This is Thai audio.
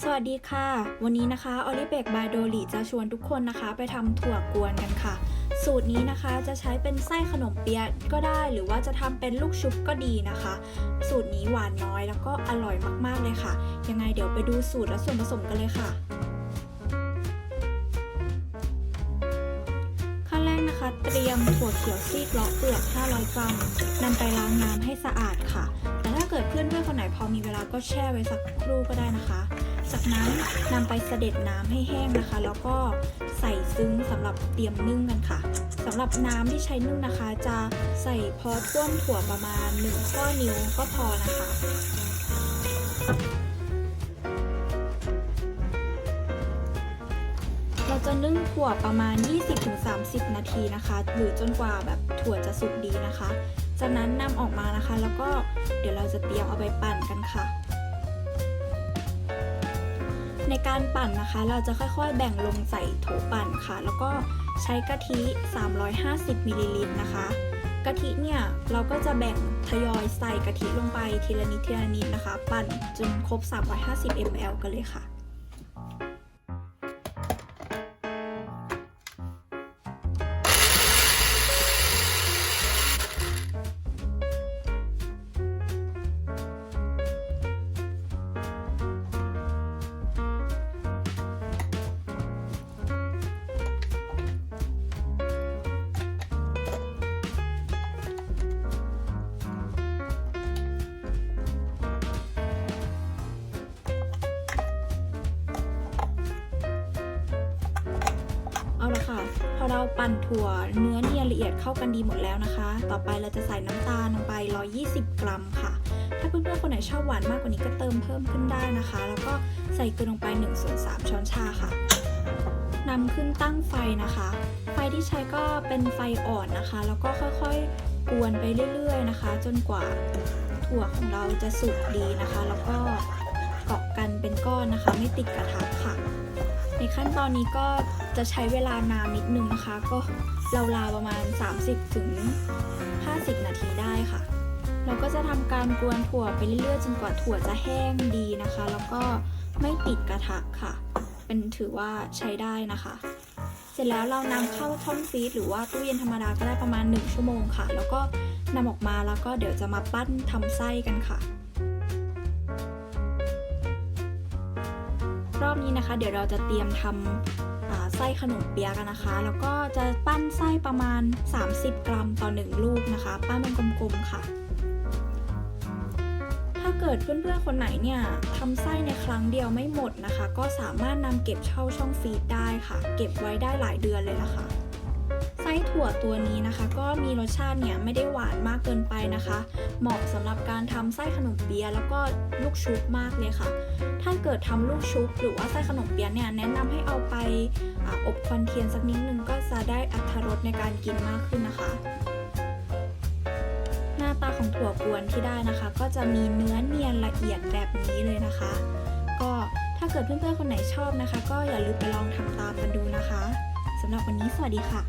สวัสดีค่ะ วันนี้นะคะออลิเบกบายโดลิจะชวนทุกคนนะคะ ไปทำถั่วกวนกันค่ะ สูตรนี้นะคะจะใช้เป็นไส้ขนมเปี๊ยะก็ได้ หรือว่าจะทำเป็นลูกชุบก็ดีนะคะ สูตรนี้หวานน้อยแล้วก็อร่อยมากๆเลยค่ะ ยังไงเดี๋ยวไปดูสูตรและส่วนผสมกันเลยค่ะ ขั้นแรกนะคะ เตรียมถั่วเขียวซีกเลาะเปลือก 500 กรัมนำไปล้างน้ำให้สะอาดค่ะ แต่ถ้าเกิดเพื่อนเพื่อนคนไหนพอมีเวลาก็แช่ไว้สักครู่ก็ได้นะคะ จากนั้นนำไปเสด็จน้ำให้แห้งนะคะ แล้วก็ใส่ซึ้งสำหรับเตรียมนึ่งกันค่ะสำหรับน้ำที่ใช้นึ่งนะคะ จะใส่พอท่วมถั่วประมาณ1ข้อนิ้วก็พอนะคะเราจะนึ่งถั่วประมาณ 20-30 นาทีนะคะ หรือจนกว่าแบบถั่วจะสุกดีนะคะ จากนั้นนำออกมานะคะ แล้วก็เดี๋ยวเราจะเตรียมเอาไปปั่นกันค่ะ ในการปั่นนะคะ เราจะค่อยๆ แบ่งลงใส่โถปั่นค่ะ แล้วก็ใช้กะทิ 350มิลลิลิตรนะคะกะทิเนี่ยเราก็จะแบ่งทยอยใส่กะทิลงไปทีละนิดทีละนิดนะคะ ปั่นจนครบ 350 ml กันเลยค่ะ เราปั่นถั่วเนื้อเนียนละเอียดเข้ากันดีหมดแล้วนะคะ ต่อไปเราจะใส่น้ำตาลลงไป 120 กรัมค่ะ ถ้าเพื่อนๆคนไหนชอบหวานมากกว่านี้ก็เติมเพิ่มขึ้นได้นะคะ แล้วก็ใส่เกลือลงไป1ส่วน3ช้อนชาค่ะนำขึ้นตั้งไฟนะคะ ไฟที่ใช้ก็เป็นไฟอ่อนนะคะ แล้วก็ค่อยๆกวนไปเรื่อยๆนะคะ จนกว่าถั่วของเราจะสุกดีนะคะ แล้วก็เกาะกันเป็นก้อนนะคะ ไม่ติดกระทะค่ะ ในขั้นตอนนี้ก็จะใช้เวลานานนิดนึงนะคะ ก็ราวๆประมาณ 30ถึง50 นาทีได้ค่ะ เราก็จะทำการกวนถั่วไปเรื่อยๆจนกว่าถั่วจะแห้งดีนะคะ แล้วก็ไม่ติดกระทะค่ะ เป็นถือว่าใช้ได้นะคะ เสร็จแล้วเรานำเข้าช่องฟรีซหรือว่าตู้เย็นธรรมดาก็ได้ประมาณ 1 ชั่วโมงค่ะ แล้วก็นำออกมาแล้วก็เดี๋ยวจะมาปั้นทำไส้กันค่ะ รอบนี้นะคะ เดี๋ยวเราจะเตรียมทำไส้ขนมเปี๊ยะกันนะคะ แล้วก็จะปั้นไส้ประมาณ 30 กรัมต่อ 1 ลูกนะคะ ปั้นเป็นกลมๆค่ะ ถ้าเกิดเพื่อนๆคนไหนเนี่ยทำไส้ในครั้งเดียวไม่หมดนะคะ ก็สามารถนำเก็บเช่าช่องฟรีดได้ค่ะ เก็บไว้ได้หลายเดือนเลยนะคะ ถั่วตัวนี้นะคะ ก็มีรสชาติเนี่ยไม่ได้หวานมากเกินไปนะคะ เหมาะสำหรับการทำไส้ขนมเปี๊ยะแล้วก็ลูกชุบมากเลยค่ะ ถ้าเกิดทำลูกชุบหรือว่าไส้ขนมเปี๊ยะเนี่ยแนะนำให้เอาไปออบควันเทียนสักนิดนึงก็จะได้อัตรสในการกินมากขึ้นนะคะ หน้าตาของถั่วกวนที่ได้นะคะ ก็จะมีเนื้อเนียนละเอียดแบบนี้เลยนะคะ ก็ถ้าเกิดเพื่อนๆคนไหนชอบนะคะ ก็อย่าลืมไปลองทำตามกันดูนะคะสำหรับวันนี้สวัสดีค่ะ